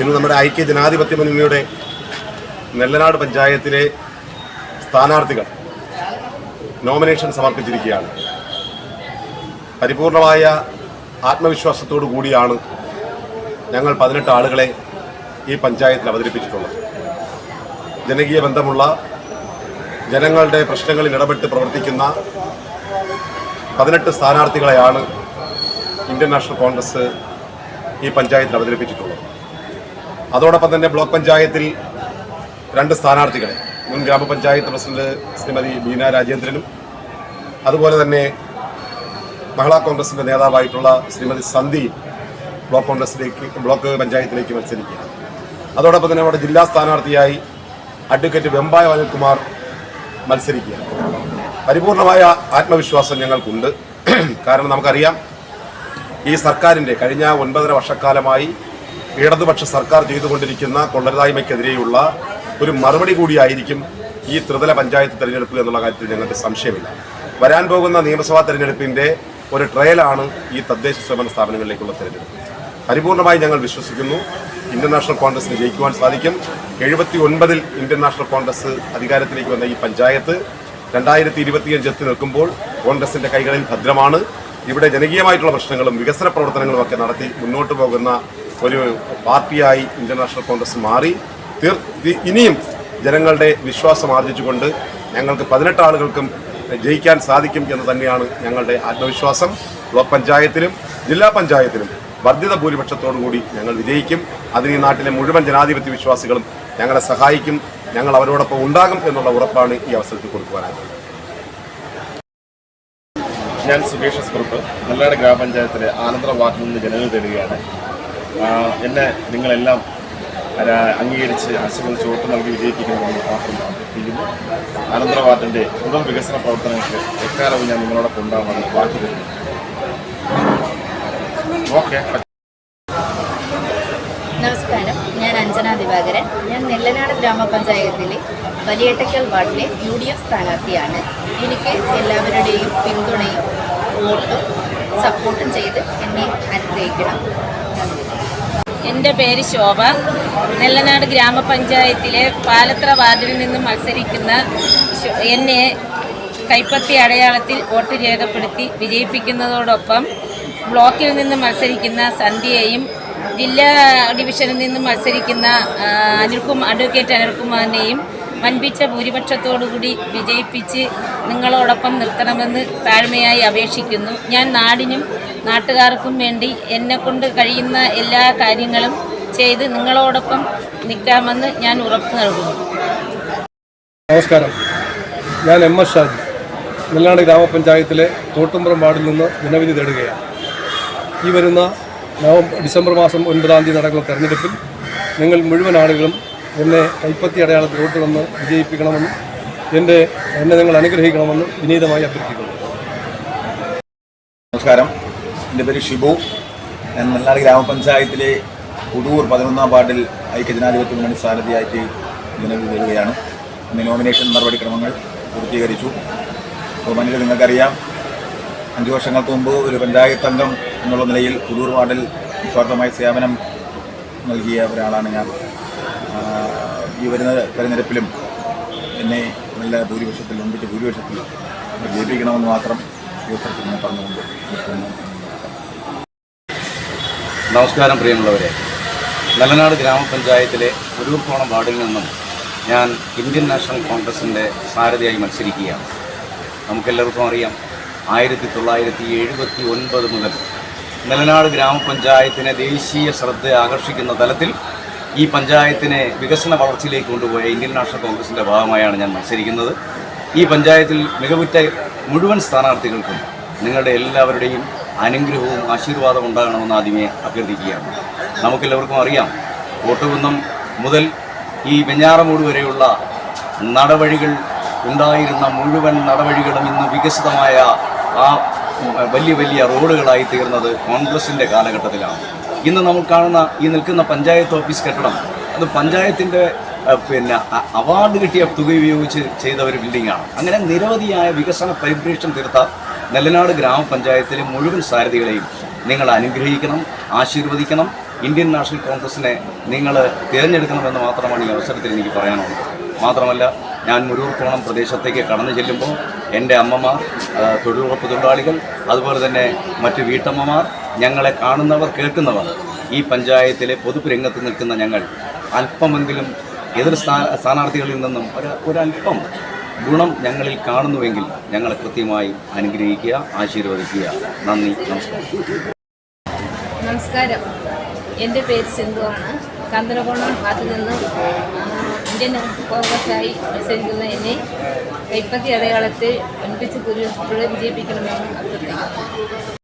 ഇന്ന് നമ്മുടെ ഐക്യ ജനാധിപത്യ മുന്നണിയുടെ നെല്ലനാട് പഞ്ചായത്തിലെ സ്ഥാനാർത്ഥികൾ നോമിനേഷൻ സമർപ്പിച്ചിരിക്കുകയാണ്. പരിപൂർണമായ ആത്മവിശ്വാസത്തോടു കൂടിയാണ് ഞങ്ങൾ പതിനെട്ട് ആളുകളെ ഈ പഞ്ചായത്തിൽ അവതരിപ്പിച്ചിട്ടുള്ളത്. ജനകീയ ബന്ധമുള്ള ജനങ്ങളുടെ പ്രശ്നങ്ങളിൽ ഇടപെട്ട് പ്രവർത്തിക്കുന്ന പതിനെട്ട് സ്ഥാനാർത്ഥികളെയാണ് ഇന്ത്യൻ നാഷണൽ കോൺഗ്രസ് ഈ പഞ്ചായത്തിൽ അവതരിപ്പിച്ചിട്ടുള്ളത്. അതോടൊപ്പം തന്നെ ബ്ലോക്ക് പഞ്ചായത്തിൽ രണ്ട് സ്ഥാനാർത്ഥികളെ മുൻ ഗ്രാമപഞ്ചായത്ത് പ്രസിഡന്റ് ശ്രീമതി ബീന രാജേന്ദ്രനും അതുപോലെ തന്നെ മഹിളാ കോൺഗ്രസിന്റെ നേതാവായിട്ടുള്ള ശ്രീമതി സന്ധി ബ്ലോക്ക് കോൺഗ്രസിലേക്ക് ബ്ലോക്ക് പഞ്ചായത്തിലേക്ക് മത്സരിക്കുക അതോടൊപ്പം തന്നെ നമ്മുടെ ജില്ലാ സ്ഥാനാർത്ഥിയായി അഡ്വക്കേറ്റ് വെമ്പായ അനിൽകുമാർ മത്സരിക്കുക പരിപൂർണമായ ആത്മവിശ്വാസം ഞങ്ങൾക്കുണ്ട്. കാരണം നമുക്കറിയാം ഈ സർക്കാരിന്റെ കഴിഞ്ഞ ഒൻപതര വർഷക്കാലമായി ഇടതുപക്ഷ സർക്കാർ ചെയ്തുകൊണ്ടിരിക്കുന്ന കൊള്ളരുതായ്മയ്ക്കെതിരെയുള്ള ഒരു മറുപടി കൂടിയായിരിക്കും ഈ ത്രിതല പഞ്ചായത്ത് തെരഞ്ഞെടുപ്പ് എന്നുള്ള കാര്യത്തിൽ ഞങ്ങൾക്ക് സംശയമില്ല. വരാൻ പോകുന്ന നിയമസഭാ തെരഞ്ഞെടുപ്പിന്റെ ഒരു ട്രയലാണ് ഈ തദ്ദേശ സ്വയംഭരണ സ്ഥാപനങ്ങളിലേക്കുള്ള തെരഞ്ഞെടുപ്പ്. പരിപൂർണമായി ഞങ്ങൾ വിശ്വസിക്കുന്നു. ഇന്ത്യൻ നാഷണൽ കോൺഗ്രസിന് ജയിക്കുവാൻ സാധിക്കും. എഴുപത്തി ഒൻപതിൽ ഇന്ത്യൻ നാഷണൽ കോൺഗ്രസ് അധികാരത്തിലേക്ക് വന്ന ഈ പഞ്ചായത്ത് രണ്ടായിരത്തി ഇരുപത്തിയഞ്ച് എത്തി നിൽക്കുമ്പോൾ കോൺഗ്രസിന്റെ കൈകളിൽ ഭദ്രമാണ്. ഇവിടെ ജനകീയമായിട്ടുള്ള പ്രശ്നങ്ങളും വികസന പ്രവർത്തനങ്ങളും ഒക്കെ നടത്തി മുന്നോട്ട് പോകുന്ന ഒരു പാർട്ടിയായി ഇന്ത്യൻ നാഷണൽ കോൺഗ്രസ് മാറി. തീർ ഇനിയും ജനങ്ങളുടെ വിശ്വാസം ആർജിച്ചുകൊണ്ട് ഞങ്ങൾക്ക് പതിനെട്ട് ആളുകൾക്കും ജയിക്കാൻ സാധിക്കും എന്ന് തന്നെയാണ് ഞങ്ങളുടെ ആത്മവിശ്വാസം. ബ്ലോക്ക് പഞ്ചായത്തിലും ജില്ലാ പഞ്ചായത്തിലും വർദ്ധിത ഭൂരിപക്ഷത്തോടു കൂടി ഞങ്ങൾ വിജയിക്കും. അതിന് ഈ നാട്ടിലെ മുഴുവൻ ജനാധിപത്യ വിശ്വാസികളും ഞങ്ങളെ സഹായിക്കും. ഞങ്ങൾ അവരോടൊപ്പം ഉണ്ടാകും എന്നുള്ള ഉറപ്പാണ് ഈ അവസരത്തിൽ കൊടുക്കുവാനായിട്ടുള്ളത്. ഞാൻ സുകേഷ് എസ് കുറുപ്പ്. നെല്ലാട് ഗ്രാമപഞ്ചായത്തിലെ ആനന്ദ വാർഡിൽ നിന്ന് ജനങ്ങൾ തേടുകയാണ്. എന്നെ നിങ്ങളെല്ലാം അംഗീകരിച്ച് ആശയങ്ങൾ ചുവട്ട് നൽകി വിജയിപ്പിക്കണമെന്ന് മാത്രം അഭ്യർത്ഥിക്കുന്നു. ആനന്ദ വാർഡിന്റെ തുടർ വികസന പ്രവർത്തനങ്ങൾക്ക് എക്കാലവും ഞാൻ നിങ്ങളോടൊപ്പം ഉണ്ടാവുമെന്ന് വാക്ക് തരുന്നു. ഓക്കെ. നമസ്കാരം. ഞാൻ അഞ്ജന ദിവാകരൻ. ഞാൻ നെല്ലനാട് ഗ്രാമപഞ്ചായത്തിലെ വലിയട്ടക്കൽ വാർഡിലെ യു ഡി എഫ് സ്ഥാനാർത്ഥിയാണ്. എനിക്ക് എല്ലാവരുടെയും പിന്തുണയും വോട്ടും സപ്പോർട്ടും ചെയ്ത് എന്നെ അനുഗ്രഹിക്കണം. എന്റെ പേര് ശോഭ. നെല്ലനാട് ഗ്രാമപഞ്ചായത്തിലെ പാലത്ര വാർഡിൽ നിന്നും മത്സരിക്കുന്ന എന്നെ കൈപ്പത്തി അടയാളത്തിൽ വോട്ട് രേഖപ്പെടുത്തി വിജയിപ്പിക്കുന്നതോടൊപ്പം ബ്ലോക്കിൽ നിന്ന് മത്സരിക്കുന്ന സന്ധ്യയെയും ജില്ലാ ഡിവിഷനിൽ നിന്ന് മത്സരിക്കുന്ന അനിൽകുമാർ അഡ്വക്കേറ്റ് അനിൽകുമാറിനെയും വൻപിച്ച ഭൂരിപക്ഷത്തോടുകൂടി വിജയിപ്പിച്ച് നിങ്ങളോടൊപ്പം നിർത്തണമെന്ന് താഴ്മയായി അപേക്ഷിക്കുന്നു. ഞാൻ നാടിനും നാട്ടുകാർക്കും വേണ്ടി എന്നെക്കൊണ്ട് കഴിയുന്ന എല്ലാ കാര്യങ്ങളും ചെയ്ത് നിങ്ങളോടൊപ്പം നിൽക്കാമെന്ന് ഞാൻ ഉറപ്പ് നൽകുന്നു. നമസ്കാരം. ഞാൻ എം എസ് ഷാജി. നെല്ലാട് ഗ്രാമപഞ്ചായത്തിലെ തോട്ടുംപുറം വാർഡിൽ നിന്ന് ജനവിധി തേടുകയാണ്. ഈ വരുന്ന നവംബർ ഡിസംബർ മാസം ഒൻപതാം തീയതി നടക്കുന്ന തെരഞ്ഞെടുപ്പിൽ നിങ്ങൾ മുഴുവൻ ആളുകളും എന്നെ കൈപ്പത്തി അടയാളത്തിൽ വോട്ട് തന്ന് വിജയിപ്പിക്കണമെന്നും എന്റെ എന്നെ നിങ്ങൾ അനുഗ്രഹിക്കണമെന്നും വിനീതമായി അഭ്യർത്ഥിക്കുന്നു. നമസ്കാരം. എന്റെ പേര് ഷിബു. ഞാൻ മല്ലാട് ഗ്രാമപഞ്ചായത്തിലെ പുതൂർ പതിനൊന്നാം വാർഡിൽ ഐക്യജനാധിപത്യ മുന്നണി സ്ഥാനാർത്ഥിയായിട്ട് നിലവിൽ വരികയാണ് ഇന്ന് നോമിനേഷൻ നടപടിക്രമങ്ങൾ പൂർത്തീകരിച്ചു. ബഹുമാനികൾ നിങ്ങൾക്കറിയാം അഞ്ച് വർഷങ്ങൾക്ക് മുമ്പ് ഒരു പഞ്ചായത്ത് അംഗം എന്നുള്ള നിലയിൽ പുതൂർ വാർഡിൽ നിസ്വാർത്ഥമായി സേവനം നൽകിയ ഒരാളാണ് ഞാൻ. ഈ വരുന്ന തെരഞ്ഞെടുപ്പിലും എന്നെ നല്ല ഭൂരിപക്ഷത്തിൽ ഒന്നിച്ച് ഭൂരിപക്ഷത്തിൽ ജയിപ്പിക്കണമെന്ന് മാത്രം ഈ അവസരത്തിൽ ഞാൻ പറഞ്ഞുകൊണ്ട് നമസ്കാരം പ്രിയമുള്ളവരെ. നല്ലനാട് ഗ്രാമപഞ്ചായത്തിലെ ഉരൂർക്കോണം വാർഡിൽ നിന്നും ഞാൻ ഇന്ത്യൻ നാഷണൽ കോൺഗ്രസിന്റെ സാരഥിയായി മത്സരിക്കുകയാണ്. നമുക്കെല്ലാവർക്കും അറിയാം ആയിരത്തി തൊള്ളായിരത്തി എഴുപത്തി ഒൻപത് മുതൽ നിലനാട് ഗ്രാമപഞ്ചായത്തിനെ ദേശീയ ശ്രദ്ധ ആകർഷിക്കുന്ന തലത്തിൽ ഈ പഞ്ചായത്തിനെ വികസന വളർച്ചയിലേക്ക് കൊണ്ടുപോയ ഇന്ത്യൻ നാഷണൽ കോൺഗ്രസിന്റെ ഭാഗമായാണ് ഞാൻ മത്സരിക്കുന്നത്. ഈ പഞ്ചായത്തിൽ മികവുറ്റ മുഴുവൻ സ്ഥാനാർത്ഥികൾക്കും നിങ്ങളുടെ എല്ലാവരുടെയും അനുഗ്രഹവും ആശീർവാദവും ഉണ്ടാകണമെന്ന് ആദ്യമേ അഭ്യർത്ഥിക്കുകയാണ്. നമുക്കെല്ലാവർക്കും അറിയാം കോട്ടുകുന്നം മുതൽ ഈ വെഞ്ഞാറമൂട് വരെയുള്ള നടവഴികൾ ഉണ്ടായിരുന്ന മുഴുവൻ നടവഴികളും ഇന്ന് വികസിതമായ ആ വലിയ വലിയ റോഡുകളായി തീർന്നത് കോൺഗ്രസിന്റെ കാലഘട്ടത്തിലാണ്. ഇന്ന് നമ്മൾ കാണുന്ന ഈ നിൽക്കുന്ന പഞ്ചായത്ത് ഓഫീസ് കെട്ടിടം. അത് പഞ്ചായത്തിന്റെ പിന്നെ അവാർഡ് കിട്ടിയ തുക ഉപയോഗിച്ച് ചെയ്ത ഒരു ബിൽഡിങ്ങാണ് അങ്ങനെ നിരവധിയായ വികസന പരിപ്രേക്ഷം തീർത്ത നെല്ലനാട് ഗ്രാമപഞ്ചായത്തിലെ മുഴുവൻ സാരഥികളെയും നിങ്ങൾ അനുഗ്രഹിക്കണം ആശീർവദിക്കണം. ഇന്ത്യൻ നാഷണൽ കോൺഗ്രസിനെ നിങ്ങൾ തിരഞ്ഞെടുക്കണമെന്ന് മാത്രമാണ് ഈ അവസരത്തിൽ എനിക്ക് പറയാനുള്ളത്. മാത്രമല്ല ഞാൻ മുരൂർക്കോണം പ്രദേശത്തേക്ക് കടന്നു ചെല്ലുമ്പോൾ എന്റെ അമ്മമാർ തൊഴിലുറപ്പ് തൊഴിലാളികൾ അതുപോലെ തന്നെ മറ്റ് വീട്ടമ്മമാർ ഞങ്ങളെ കാണുന്നവർ കേൾക്കുന്നവർ. ഈ പഞ്ചായത്തിലെ പൊതുരംഗത്ത് നിൽക്കുന്ന ഞങ്ങൾ അല്പമെങ്കിലും എതിർ സ്ഥാ സ്ഥാനാർത്ഥികളിൽ നിന്നും ഒരു ഒരല്പം ഗുണം ഞങ്ങളിൽ കാണുന്നുവെങ്കിൽ ഞങ്ങളെ കൃത്യമായി അനുഗ്രഹിക്കുക ആശീർവദിക്കുക. നന്ദി നമസ്കാരം. നമസ്കാരം. എന്റെ പേര് സിന്ധുവാണ് കാന്തനകോണം ഭാഗത്തു നിന്ന് ഇന്ത്യൻ കോൺഗ്രസ്സായി മത്സരിക്കുന്ന എന്നെ കൈപ്പത്തി അടയാളത്തിൽ ഒൻപിച്ച് കുരു വിജയിപ്പിക്കണമെന്ന് അഭ്യർത്ഥിക്കുന്നു.